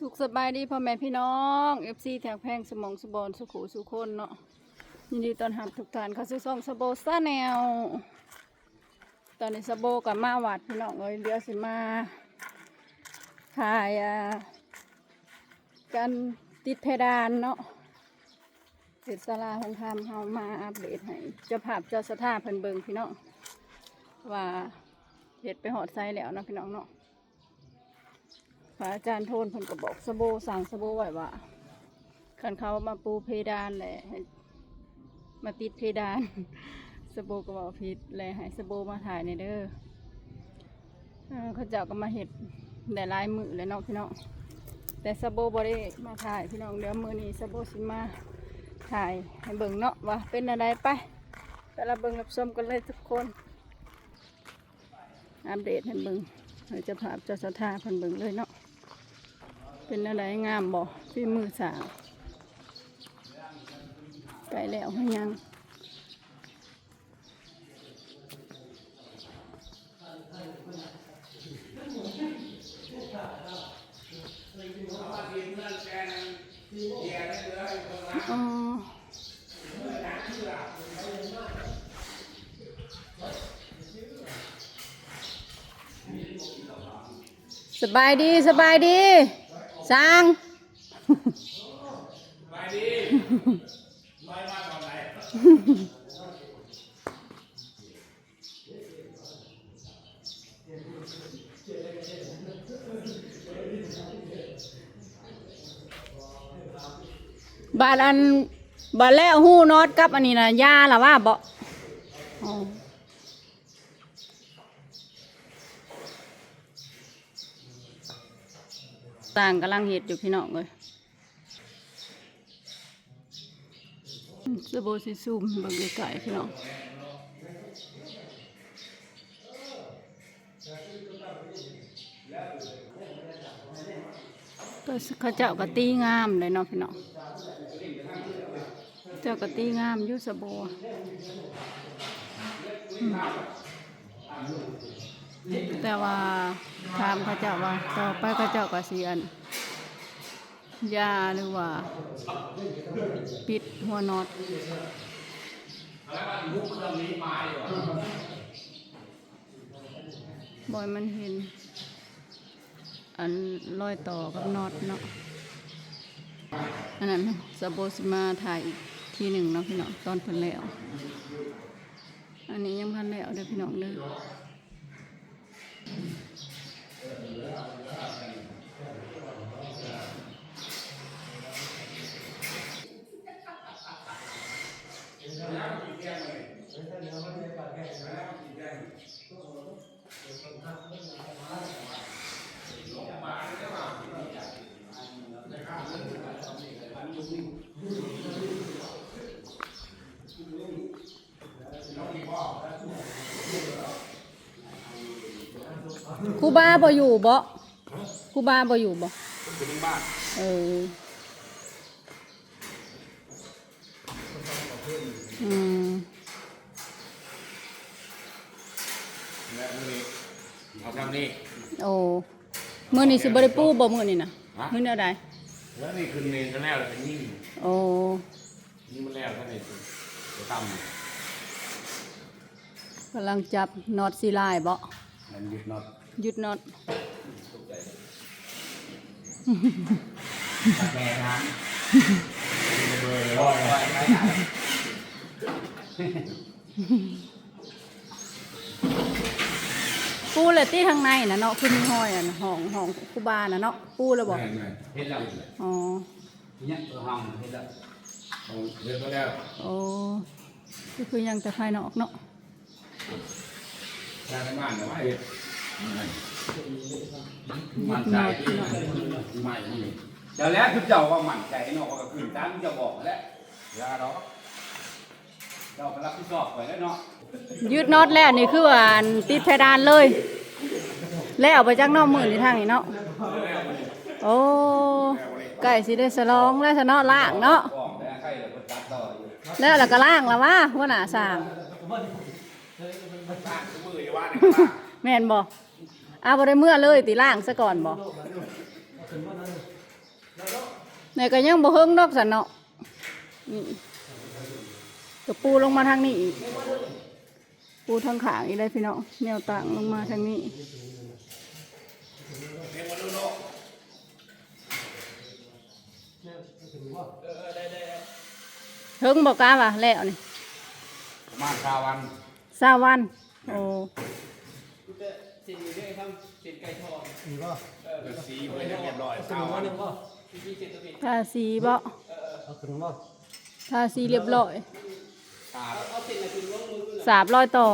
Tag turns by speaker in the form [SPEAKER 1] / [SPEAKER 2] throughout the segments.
[SPEAKER 1] สุขสบายดีพ่อแม่พี่น้อง FC แถวแพงสมองสบอนสุขุสุขคนเนาะยินดีตอนรับทุกท่านเข้าสู่ช่องสโบซ่าแนว ตอนนี้สโบกับมาวัดพี่น้องเอ้ยเดี๋ยวสิมาถ่ายอ่าการติดเพดานเนาะเสร็จสลาของทำเฮามาอัปเดตให้เจ้าภาพเจ้าสถาเพิ่นเบิงพี่น้องว่าเห็ดไปหอดไซแล้วเนาะพี่น้องเนาะ พระอาจารย์โทนเพิ่นก็บอกสโบสั่งสโบไว้ว่าคันเขามาปูเพดานแหละให้มาติดเพดาน สโบก็บอกผิดแหละให้สโบมาถ่ายในเด้อเออเขาเจ้าก็มาเห็ดได้หลายมือเลยเนาะพี่น้องแต่สโบบ่ได้มาถ่ายพี่น้องเดี๋ยวมือนี้สโบสิมาถ่ายให้เบิ่งเนาะว่าเป็นอะไรไปแต่ละเบิ่งรับชมกันเลยทุกคน อัปเดตให้เบิ่งเราจะภาพเจะสถาพิ่นเบิ่งเลยเนาะ เป็นอะไรงามบ่ฝีมือสาวไก่แล้วห้ยังอ๋อสบายดี สบายดี สร้าง
[SPEAKER 2] ไปดีลอยมาตอน
[SPEAKER 1] บาดอันบาดแล้วหู้นอดกับอันนี้นะยาละว่าบ่อ๋อ ต่างกำลังเห็ดอยู่พี่น้องเลยสโบสิซูมบิ่งไกลๆพี่น้องก็เขาเจ้ากะตีงามเลยเนาะพี่น้องเจ้ากะตีงามยุสโบอืมแต่ว่า ถามเขาเจ้าว่าต่อไปเขาเจ้าก็สีอันยาหรือว่า ปิดหัวนอดบอยมันเห็น อันรอยต่อกับน็อตเนาะอันนั้นสโบสิมาถ่ายอีกทีหนึ่งเนาะพี่น้องตอนพิ่นแล้ว อันนี้ยังพันแล้วเด้อพี่น้องเด้อ ค รูบาบ่อยู่บ่ครูบาบ่อยู่บ่
[SPEAKER 2] ถึงบ้าน
[SPEAKER 1] เอออืม
[SPEAKER 2] แล้วมือนี้เอาทำนี่
[SPEAKER 1] โอ้มื้อนี้สิบ่ได้ปูบ่มื้อนี้น่ะ
[SPEAKER 2] ฮะ
[SPEAKER 1] มื้อแนวใด
[SPEAKER 2] แล้วนี่คือเนรกันแล้วเป็นยิ่ง
[SPEAKER 1] โอ้
[SPEAKER 2] นี่มันแล้วท่านนี่จะท
[SPEAKER 1] กำลังจับน็อตซีลายบ่ำ
[SPEAKER 2] มันหยุดน็อต
[SPEAKER 1] หยุดน็อต
[SPEAKER 2] แม่น้ำเบอร์ร้อย
[SPEAKER 1] ปูเลยตีทางในน่ะเนาะคือมีห้อยอะนะห้องห้องครูบาน่ะเนาะปูเลยบ่
[SPEAKER 2] เฮ็ดแล้ว
[SPEAKER 1] อ๋อ
[SPEAKER 2] เนี่ยตัวห้องเฮ็ดแล้วเฮ็ดแล้ว
[SPEAKER 1] โอ้ก็คือยังแต่ภายนอกเนาะ
[SPEAKER 2] ทางบ้านเอาไว้เฮ็ด มันใจที่ไม่นี่เดี๋ยวแล้วคือเจ้าว่ามั่นใจเนาะก็คือตามที่เจะบอกแล้วยาเนาะเจ้าก็รับผิดชอบไว้แล้วเนาะ
[SPEAKER 1] ยืดน็อตแล้วนี่คือว่าอันติดเพดานเลย แล้วเอาไปจากนอกมือนี่ทางนี้เนาะโอ้ไก่สิได้สลองแล้วสนอล่างเนาะ
[SPEAKER 2] บอกแล้วใครจะตัดต่ออยู่
[SPEAKER 1] แล้วเราก็ล่างแล้ววะหัวหน้าสร้าง
[SPEAKER 2] สร้างมืออยู่ว่าเนี่ย
[SPEAKER 1] แม่นบ่ อาบ่ได้เมื่อเลยติล่างซะก่อนบ่ไหนก็ยังบ่เฮิงดอกสันเนาะนี่ก็ปูลงมาทางนี้อีก ปูทางขางอีกได้พี่น้องแนวต่างลงมาทางนี้เฮิงบอกกล้าว่ะแล้วนี่
[SPEAKER 2] ประมาณชาวัน
[SPEAKER 1] สาวัน โอ้
[SPEAKER 3] สิ่งนี้ด้วยครับสิ่งไก่ทอง
[SPEAKER 4] มีป่ะ
[SPEAKER 2] เกิดสีเพื่อเรียบร้อย
[SPEAKER 4] ข
[SPEAKER 2] ชาน
[SPEAKER 4] ม
[SPEAKER 2] วั
[SPEAKER 4] ว่านหนึ่งป่ะ
[SPEAKER 3] ที่พี่เจ็ดตัวผิด
[SPEAKER 1] ทาสีบ่
[SPEAKER 4] เอาขนมป่ะ
[SPEAKER 1] ทาสีเรียบร้อย
[SPEAKER 2] ชา
[SPEAKER 3] เอาสิ่งไหนคุณลงมือขึ้น
[SPEAKER 1] สาบร้อยต่อ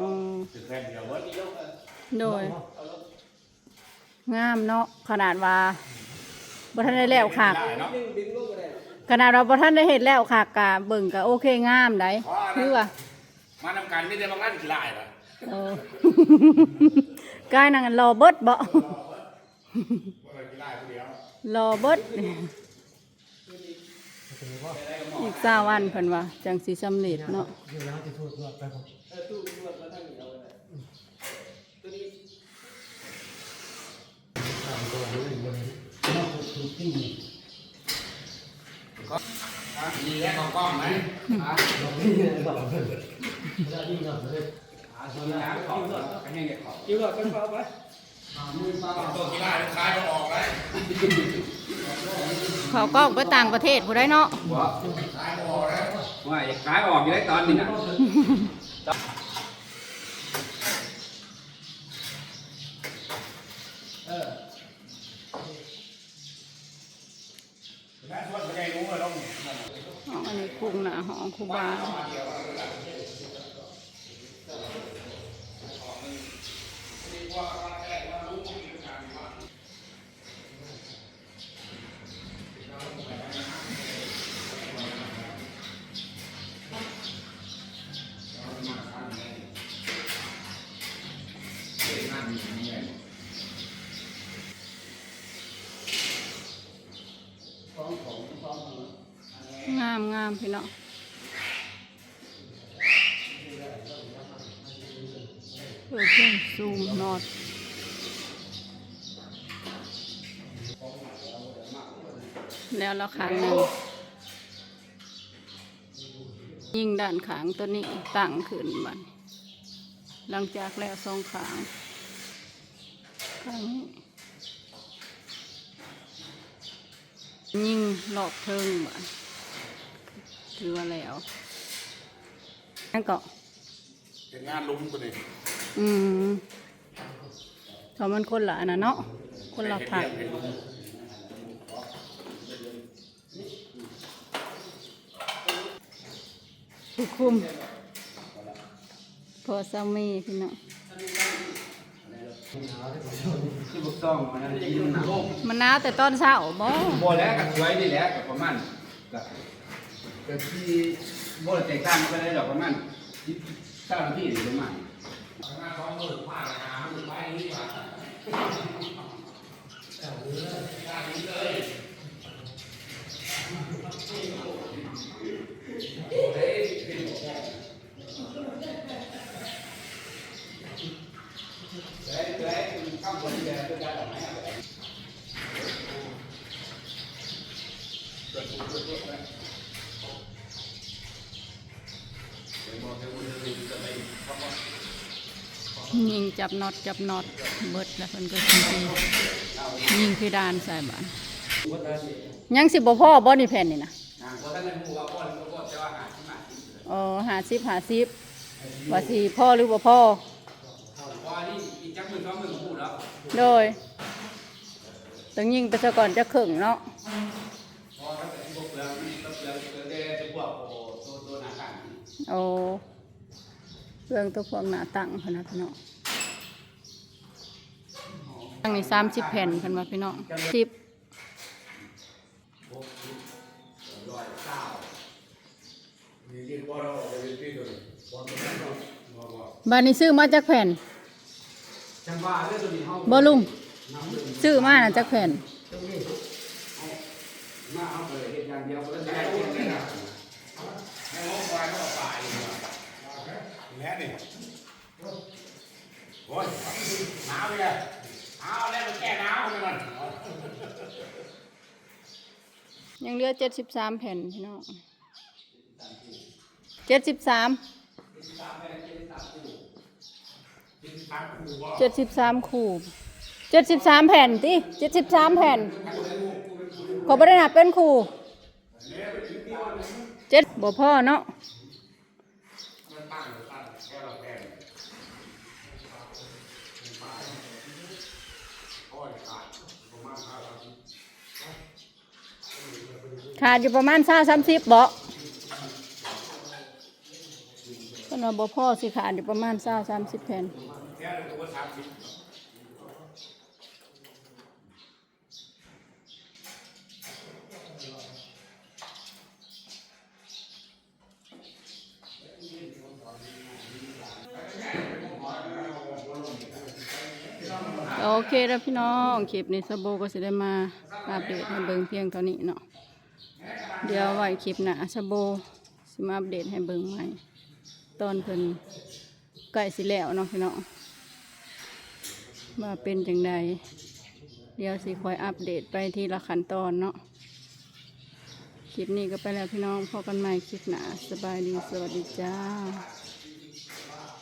[SPEAKER 1] อืม
[SPEAKER 2] คือแค่เดียวเว้ย
[SPEAKER 3] ตีลงเออ
[SPEAKER 1] โดย
[SPEAKER 3] เอาลง
[SPEAKER 1] งามเนาะขนาดว่าบ่ทันได้แล้วค่ะ
[SPEAKER 2] ได้เนาะ
[SPEAKER 3] ดึงดึงลงก็ได้
[SPEAKER 1] ขนาดเราบ่ทันได้เฮ็ดแล้วค่ะกะเบิ่งกะโอเคงามได้คือว่า
[SPEAKER 2] มาทำการไม่ได้บางร้านกี่ลายล่ะ
[SPEAKER 1] เออ กายนั่งรอเบิดบ่
[SPEAKER 2] ว่ากี่ลายคนเดียว
[SPEAKER 1] รอเบิด
[SPEAKER 4] ขนมป่ะ
[SPEAKER 1] อีกสาวันเพิ่นว่า จังสิสำเร็จเนาะ
[SPEAKER 4] เดี๋ยวเราจะพูดว่าไปผม
[SPEAKER 3] เออตู้รวดแล้วทั้งนี้เอาไว้เลยตัวนี้
[SPEAKER 4] ตามตัวนี้เลยน่าจะถูกที่นี่
[SPEAKER 2] มีแค่กล้องไหม อะ
[SPEAKER 4] เราไม่ได้บอกเลยเราดีหน่อยเลย
[SPEAKER 2] อะส่วนน้ำขอบก็ให้เด็กขอบ
[SPEAKER 3] จิ้วหลอดกันเปล่าไป
[SPEAKER 2] ตัวกี่ลายลูกค้าจะออกเลย
[SPEAKER 1] เขาก็ไปต่างประเทศผู้ใดเนาะ
[SPEAKER 2] หัวขายออกแล้วว่าอย่าขายออกอยู่ได้ตอนนี้นะเออแม่ชวนไปได้รู้ว่าต้อง
[SPEAKER 1] อ๋ออันนี้คุงหน้าหองครูบา งามงามพี่น้อง เปิดเครื่องซูมนอดแล้วเราขางหนึ่งยิงด้านขางตัวนี้ตั้งขึ้นบันหลังจากแล้วสองขางขางนี้ยิงหลอกเทิงบัดถือว่าแล้วนั่นก็
[SPEAKER 2] เป็นงานลุ้มตัวนี้
[SPEAKER 1] อืมเขามันคนละอันนะเนาะ คนละผัก ผู้คุม พอสามีพี่น้อง
[SPEAKER 2] ที่บุกต้องมันนั่นยินหนัก
[SPEAKER 1] มันหนาวแต่ตอนเช้าบ่
[SPEAKER 2] บัวแล้วกับสวยนี่แหละกับประมาณกับกับที่บัวแตกต่างกันได้ดอกประมาณที่เจ้าหน้าที่นี่ประมาณ ประมาณสองหมื่นผ่านหาหมื่นไปนี่ว่า
[SPEAKER 1] ยิ ยิงจับน็อตจับน็อตเบิดแล้วเพิ่นก็สิทียิงคือดานใส่บ้านยังสิบ่พ่อบ่นี่แผ่นนี่นะ
[SPEAKER 2] อ๋อหา
[SPEAKER 1] สิบหาสิบว่าสิพ่อหรือบ่พ่อ
[SPEAKER 2] พอนี่อีกจักหมื่นสองหมื่นพูแล้ว
[SPEAKER 1] โดยต้องยิงไปซะก่อนจะครึ่งเนาะ
[SPEAKER 2] โอ้
[SPEAKER 1] เรื่องตัวพวกหน้าตั้งพนนะพี่น้องตั้งนี่สามสิบแผ่นพันมาพี่น้องสิบบานนี้ซื้อมาจากแผ่น
[SPEAKER 2] จังหวะเรื่อ
[SPEAKER 1] ลุงซื้อมาจากแผ่น
[SPEAKER 2] มาเอาไปเฮ็ดอย่างเดียวก็ได้เฮ็ดได้นะให้งบไปก็ไปแม่นี่โอ้ ยหนาวเลยเอาแล้วมันแก้หนาวมันมัน
[SPEAKER 1] ยังเหลือเจ็ดสิบสามแผ่นพี่น้องเจ็ดสิบสามเจ็ดสิบสามคู่เจ็ดสิบสามแผ่นติเจ็ดสิบสามแผ่นขอบ่ได้นับเป็นคู่เจ็ดบ่พ่อเนาะ ขาดอยู่ประมาณซาสามสิบเบาะก็นว่าบ่พ่อสิขาดอยู่ประมาณซาสามสิบแผ่นโอเคแล้วพี่น้องคลิปนี้สโบก็จะได้มาอัปเดตให้เบิ่งเพียงเท่านี้เนาะ เดี๋ยวไว้คลิปหน้าชาโบสิมาอัปเดตให้เบิ่งใหม่ตอนเพิ่นใกล้สิแล้วเนาะพี่น้องว่าเป็นจังใดเดี๋ยวสิคอยอัปเดตไปทีละขั้นตอนเนาะคลิปนี้ก็ไปแล้วพี่น้องพบกันใหม่คลิปหน้าสบายดีสวัสดีจ้า